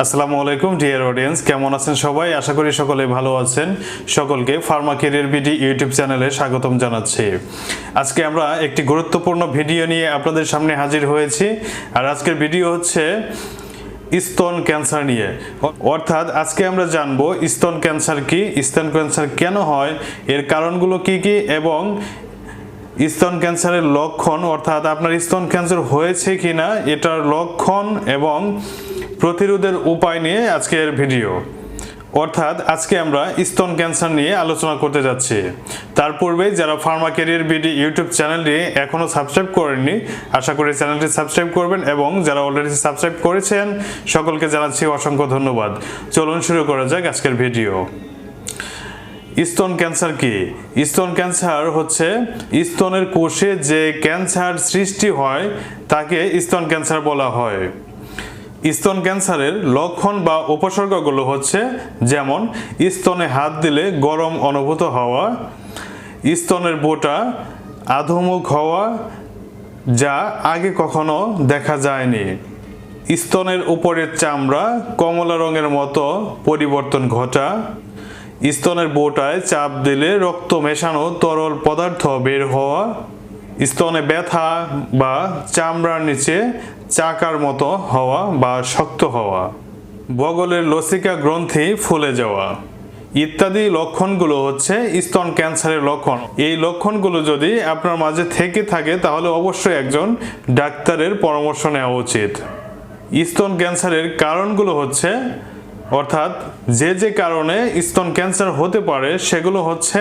আসসালামু আলাইকুম dear audience কেমন আছেন সবাই? আশা করি সকলে ভালো আছেন। সকলকে ফার্মা কেরিয়ার বিডি ইউটিউব চ্যানেলে স্বাগতম জানাচ্ছি। আজকে আমরা একটি গুরুত্বপূর্ণ ভিডিও নিয়ে আপনাদের সামনে হাজির হয়েছি। আর আজকের ভিডিও হচ্ছে স্তন ক্যান্সার নিয়ে। অর্থাৎ আজকে আমরা জানব স্তন ক্যান্সার কি, স্তন ক্যান্সার কেন হয়, এর কারণগুলো কি কি, এবং স্তন ক্যান্সারের লক্ষণ, অর্থাৎ আপনার স্তন ক্যান্সার হয়েছে কিনা, এটার লক্ষণ এবং প্রতিরোধের উপায় নিয়ে আজকের ভিডিও। অর্থাৎ আজকে আমরা স্তন ক্যান্সার নিয়ে আলোচনা করতে যাচ্ছি। তার পূর্বে যারা ফার্মা ক্যারিয়ার বিডি ইউটিউব চ্যানেলটি এখনও সাবস্ক্রাইব করেননি, আশা করি চ্যানেলটি সাবস্ক্রাইব করবেন এবং যারা অলরেডি সাবস্ক্রাইব করেছেন, সকলকে জানাচ্ছি অসংখ্য ধন্যবাদ। চলুন শুরু করা যাক আজকের ভিডিও। স্তন ক্যান্সার কি? স্তন ক্যান্সার হচ্ছে স্তনের কোষে যে ক্যান্সার সৃষ্টি হয়, তাকে স্তন ক্যান্সার বলা হয়। স্তন ক্যান্সারের লক্ষণ বা উপসর্গগুলো হচ্ছে যেমন, স্তনে হাত দিলে গরম অনুভূত হওয়া, স্তনের বোটা আধমুখ হওয়া, যা আগে কখনো দেখা যায়নি। স্তনের উপরের চামড়া কমলা রঙের মতো পরিবর্তন ঘটা, স্তনের বোটায় চাপ দিলে রক্ত মেশানো তরল পদার্থ বের হওয়া স্তনে ব্যথা বা চামড়ার নিচে চাকার মতো হওয়া বা শক্ত হওয়া, বগলের লসিকা গ্রন্থি ফুলে যাওয়া ইত্যাদি লক্ষণগুলো হচ্ছে স্তন ক্যান্সারের লক্ষণ। এই লক্ষণগুলো যদি আপনার মাঝে থেকে থাকে, তাহলে অবশ্যই একজন ডাক্তারের পরামর্শ নেওয়া উচিত। স্তন ক্যান্সারের কারণগুলো হচ্ছে, অর্থাৎ যে যে কারণে স্তন ক্যান্সার হতে পারে, সেগুলো হচ্ছে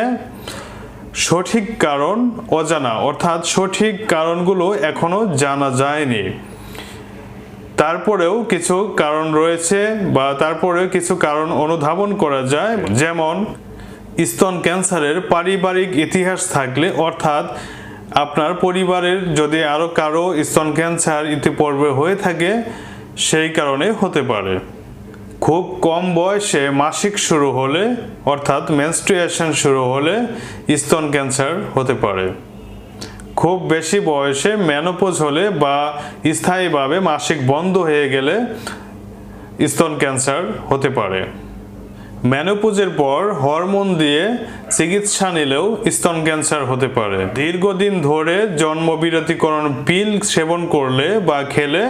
সঠিক কারণ অজানা, অর্থাৎ সঠিক কারণগুলো এখনও জানা যায়নি। তারপরেও কিছু কারণ রয়েছে বা তারপরেও কিছু কারণ অনুধাবন করা যায়। যেমন, স্তন ক্যান্সারের পারিবারিক ইতিহাস থাকলে, অর্থাৎ আপনার পরিবারের যদি আরও কারও স্তন ক্যান্সার ইতিপূর্বে হয়ে থাকে, সেই কারণে হতে পারে। খুব কম বয়সে মাসিক শুরু হলে, অর্থাৎ মেনস্ট্রুয়েশন শুরু হলে স্তন ক্যান্সার হতে পারে। খুব বেশি বয়সে ম্যানোপোজ হলে বা স্থায়ীভাবে মাসিক বন্ধ হয়ে গেলে স্তন ক্যান্সার হতে পারে। ম্যানোপোজের পর হরমোন দিয়ে চিকিৎসা নিলেও স্তন ক্যান্সার হতে পারে। দীর্ঘদিন ধরে জন্মবিরতিকরণ পিল সেবন করলে বা খেলে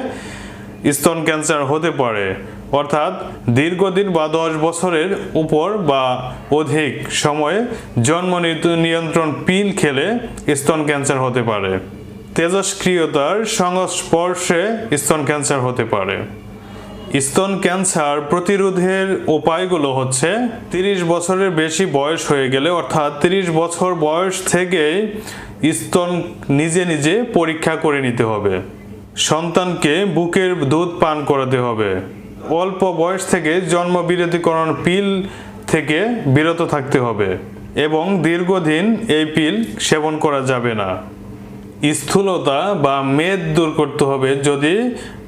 স্তন ক্যান্সার হতে পারে। অর্থাৎ দীর্ঘদিন বা দশ বছরের উপর বা অধিক সময়ে জন্ম নিয়ন্ত্রণ পিল খেলে স্তন ক্যান্সার হতে পারে। তেজস্ক্রিয়তার সংস্পর্শে স্তন ক্যান্সার হতে পারে। স্তন ক্যান্সার প্রতিরোধের উপায়গুলো হচ্ছে তিরিশ বছরের বেশি বয়স হয়ে গেলে, অর্থাৎ তিরিশ বছর বয়স থেকেই স্তন নিজে নিজে পরীক্ষা করে নিতে হবে। সন্তানকে বুকের দুধ পান করাতে হবে। অল্প বয়স থেকে জন্ম বিরতিকরণ পিল থেকে বিরত থাকতে হবে এবং দীর্ঘদিন এই পিল সেবন করা যাবে না। স্থূলতা বা মেদ দূর করতে হবে যদি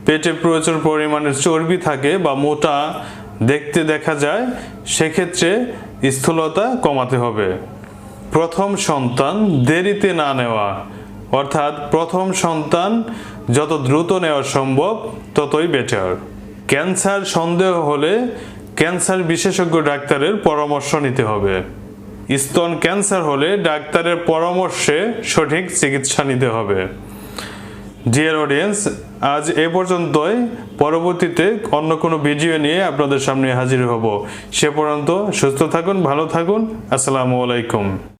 পেটে প্রচুর পরিমাণে চর্বি থাকে বা মোটা দেখতে দেখা যায়, সেক্ষেত্রে স্থূলতা কমাতে হবে। প্রথম সন্তান দেরিতে না নেওয়া, অর্থাৎ প্রথম সন্তান যত দ্রুত নেওয়া সম্ভব ততই বেটার ক্যান্সার সন্দেহ হলে ক্যান্সার বিশেষজ্ঞ ডাক্তারের পরামর্শ নিতে হবে। স্তন ক্যান্সার হলে ডাক্তারের পরামর্শে সঠিক চিকিৎসা নিতে হবে। ডিয়ার অডিয়েন্স, আজ এ পর্যন্তই। পরবর্তীতে অন্য কোনো ভিডিও নিয়ে আপনাদের সামনে হাজির হব। সে পর্যন্ত সুস্থ থাকুন, ভালো থাকুন। আসসালামু আলাইকুম।